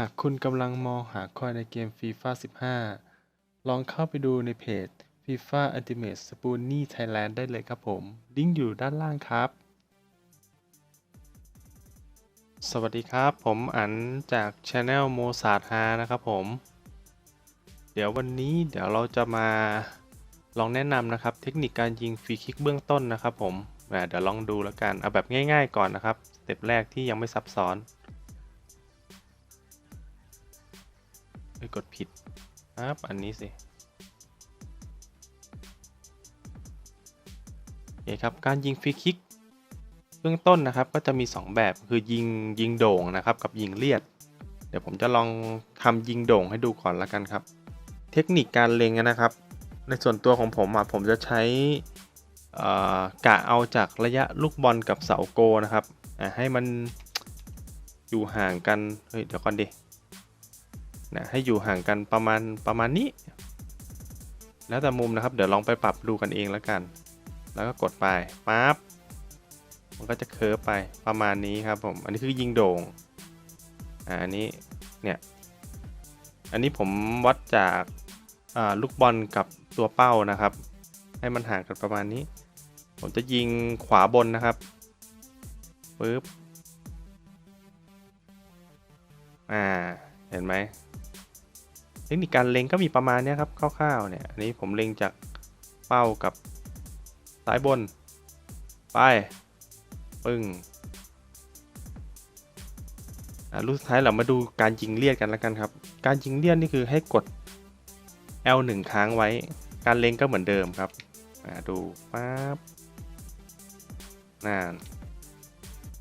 หากคุณกำลังมองหาคอยในเกม FIFA 15 ลองเข้าไปดูในเพจ FIFA Ultimate Spoonie Thailand ได้เลยครับผม ลิงก์อยู่ด้านล่างครับ สวัสดีครับ ผมอันจาก Channel โมซา h ฮานะครับผม เดี๋ยววันนี้เดี๋ยวเราจะมาลองแนะนำนะครับ เทคนิคการยิงฟรีคิกเบื้องต้นนะครับผมเดี๋ยวลองดูแล้วกัน เอาแบบง่ายๆก่อนนะครับ สเต็ปแรกที่ยังไม่ซับซ้อน ไปกดผิดครับอันนี้สิโอเคครับการยิงฟรีคิกเบื้องต้นนะครับก็จะมี 2 แบบคือยิงยิงโด่งนะครับกับยิงเลียด เดี๋ยวผมจะลองทำยิงโด่งให้ดูก่อนละกันครับ เทคนิคการเล็งนะครับ ในส่วนตัวของผมอะผมจะใช้กะเอาจากระยะลูกบอลกับเสาโกนะครับให้มันอยู่ห่างกัน เฮ้ย เดี๋ยวก่อนดิ นะให้อยู่ห่างกันประมาณประมาณนี้ แล้วแต่มุมนะครับ เดี๋ยวลองไปปรับดูกันเองแล้วกัน แล้วก็กดไปปั๊บมันก็จะเคิร์ฟไปประมาณนี้ครับผม อันนี้คือยิงโด่งอ่าอันนี้เนี่ยอันนี้ผมวัดจากอ่าลูกบอลกับตัวเป้านะครับ ให้มันห่างกันประมาณนี้ ผมจะยิงขวาบนนะครับปึ๊บอ่า เห็นไหม เทคนิคการเล็งก็มีประมาณนี้ครับคร่าวๆเนี่ยอันนี้ผมเล็งจากเป้ากับซ้ายบน ไป ปึ้งอ่าลูกสุดท้ายเรามาดูการยิงเลียดกันแล้วกันครับ การยิงเลียดนี่คือให้กด L 1 ค้างไว้ การเล็งก็เหมือนเดิมครับ ดูปั๊บนั่น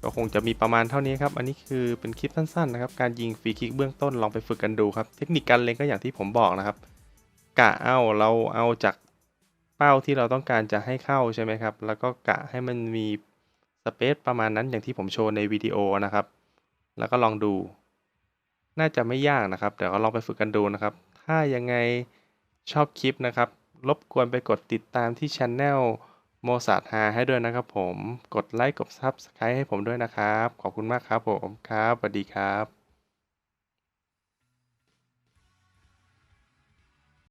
ก็คงจะมีประมาณเท่านี้ครับ อันนี้คือเป็นคลิปสั้นๆนะครับ การยิงฟรีคิกเบื้องต้นลองไปฝึกกันดูครับ เทคนิคการเล็งก็อย่างที่ผมบอกนะครับ กะเอาเราเอาจากเป้าที่เราต้องการจะให้เข้าใช่ไหมครับ แล้วก็กะให้มันมีสเปซประมาณนั้นอย่างที่ผมโชว์ในวิดีโอนะครับ แล้วก็ลองดู น่าจะไม่ยากนะครับ เดี๋ยวก็ลองไปฝึกกันดูนะครับ ถ้ายังไงชอบคลิปนะครับ รบกวนไปกดติดตามที่ช anel โมซา h ฮาให้ด้วยนะครับผม กดไลค์กดซับสไครต์ให้ผมด้วยนะครับ ขอบคุณมากครับผมครับสวัสดีครับ